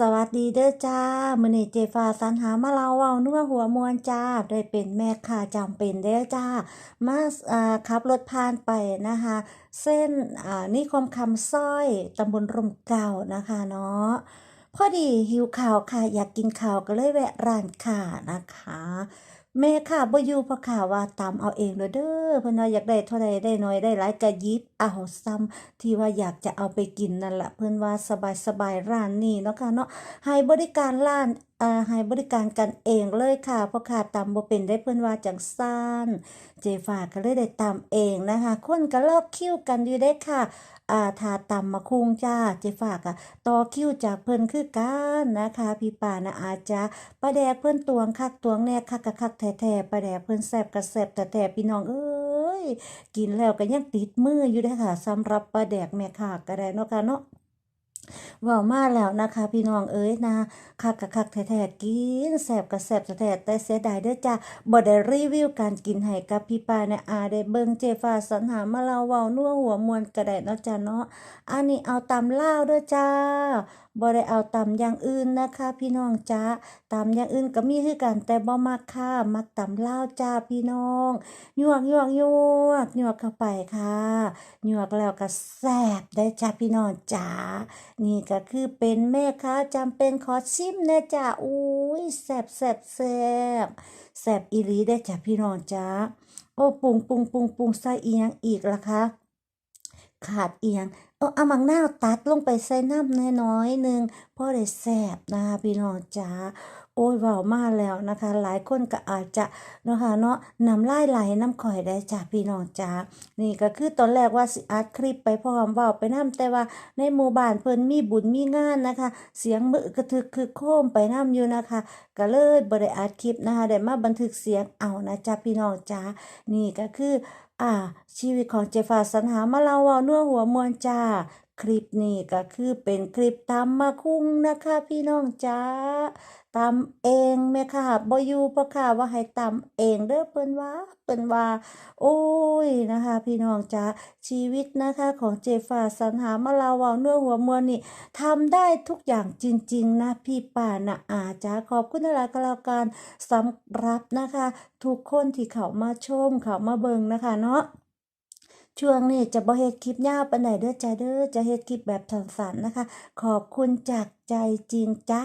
สวัสดีเด้อจ้ามือนี้เจฟ้าสันหามาเล่าเว้านัวหัวมวนจ้า ได้เป็นแม่ค้าจำเป็นเด้อจ้า มาอ่าขับรถผ่านไปนะคะ เส้นอ่านิคมคำสร้อยตำบลร่มเก่านะคะเนาะพอดีหิวข่าวค่ะ อยากกินข่าวก็เลยแวะร้านค่ะนะคะ แม่ค่ะบ่อยู่พราะข่าวว่าตามเอาเองเด้อเด้อเพิ่นว่าอยากได้เท่าใดได้น้อยได้หลายก็ยิบเอาซ้ำที่ว่าอยากจะเอาไปกินนั่นละเพิ่นว่าสบายๆร้านนี้เนาะค่ะเนาะให้บริการร้านอ่าให้บริการกันเองเลยค่ะเพราะค่ะตำบ่เป็นได้เพิ่อนว่าจังซั่นเจฟาก็เลยได้ตำเองนะคะคนก็รอคิวกันอยู่เด้ค่ะอ่าถ้าตำมะคุงจ้าเจฝากอะต่อคิวจากเพิ่นคือกันนะคะ พี่ป่านะอาจจะปลาแดกเพิ่นตวงคักตวงแน่คักกะคักแท้ๆปลาแดกเพิ่นแซบกระแซบแต่แต่พี่น้องเอ้ยกินแล้วก็ยังติดมืออยู่เด้ค่ะสำหรับปลาแดกแม่ค้าก็ได้เนาะค่ะเนาะ ว้ามาแล้วนะคะ พี่น้องเอ้ยนะคักกะคักแท้ๆกินแซ่บกะแซ่บแท้แต่เสียดายเด้อจ้าบ่ได้รีวิวการกินให้กับพี่ปาเนี่ยอาได้เบิ่งเจฟ้าสรรหามาเล่าเว้านัวหัวมวนก็ไดเนาะจ้าเนาะอันนี้เอาตำลาเด้อจ้าบ่ได้เอาตำอย่างอื่นนะคะ พี่น้องจ้าตำอย่างอื่นก็มีคือกันแต่บ่มักค่ะมักตำลาจ้าพี่น้องยวกยวกยวกยวกเข้าไปค่ะ หยวกแล้วก็แซบได้จ้าพี่น้องจ้านี่ก็คือเป็นแม่ค้าจำเป็นขอชิมนะจ้าอุ้ยแซบแซบแซบแซบอีรีได้จ้าพี่น้องจ้าโอ้ปรุงปรุงปรุงปรุงใส่อียงอีกละคะ ขาดอียงเอาเอามังนาตัดลงไปใส่น้ำน้อยๆหนึ่งพอได้แซ่บนะคะพี่น้องจ้าโอ้ยเว้ามาแล้วนะคะ หลายคนก็อาจจะเนาะค่ะเนาะน้ำลายไหลน้ำข่อยได้จ้ะพี่น้องจ้านี่ก็คือตอนแรกว่าสิอัดคลิปไปพร้อมเว้าไปนํแต่ว่าในหมู่บ้านเพิ่นมีบุญมีงานนะคะ เสียงมือกระทึกคือโครมไปน้ำอยู่นะคะ ก็เลยบ่ได้อัดคลิปนะคะได้มาบันทึกเสียงเอานะจ๊ะพี่น้องจ้านี่ก็คือ อ่า ชีวิตของเจฟ้าสรรหามาเล่าเว้านัวหัวมวนจ้าคลิปนี้ก็คือเป็นคลิปตำมะคุงนะคะ พี่น้องจ้าตำเองแม่ค่ะบอยู่เพระค่ะว่าให้ตำเองเด้อเพิ่นว่าเพิ่นว่า โอ้ยนะคะ พี่น้องจ้าชีวิตนะคะของเจฟ้าสรรหามาลาว้านัวหัวมวนนี่ทำได้ทุกอย่างจริง ๆ นะพี่ป่านะอาจ้าขอบคุณหลายก็แล้วกันสำหรับนะคะ ทุกคนที่เขามาชมเขามาเบิงนะคะเนาะ ช่วงนี้จะบ่เฮ็ดคลิปยาวปานใดเด้อจ้าเด้อจะเฮ็ดคลิปแบบสั้นๆนะคะ ขอบคุณจากใจจริงจ้า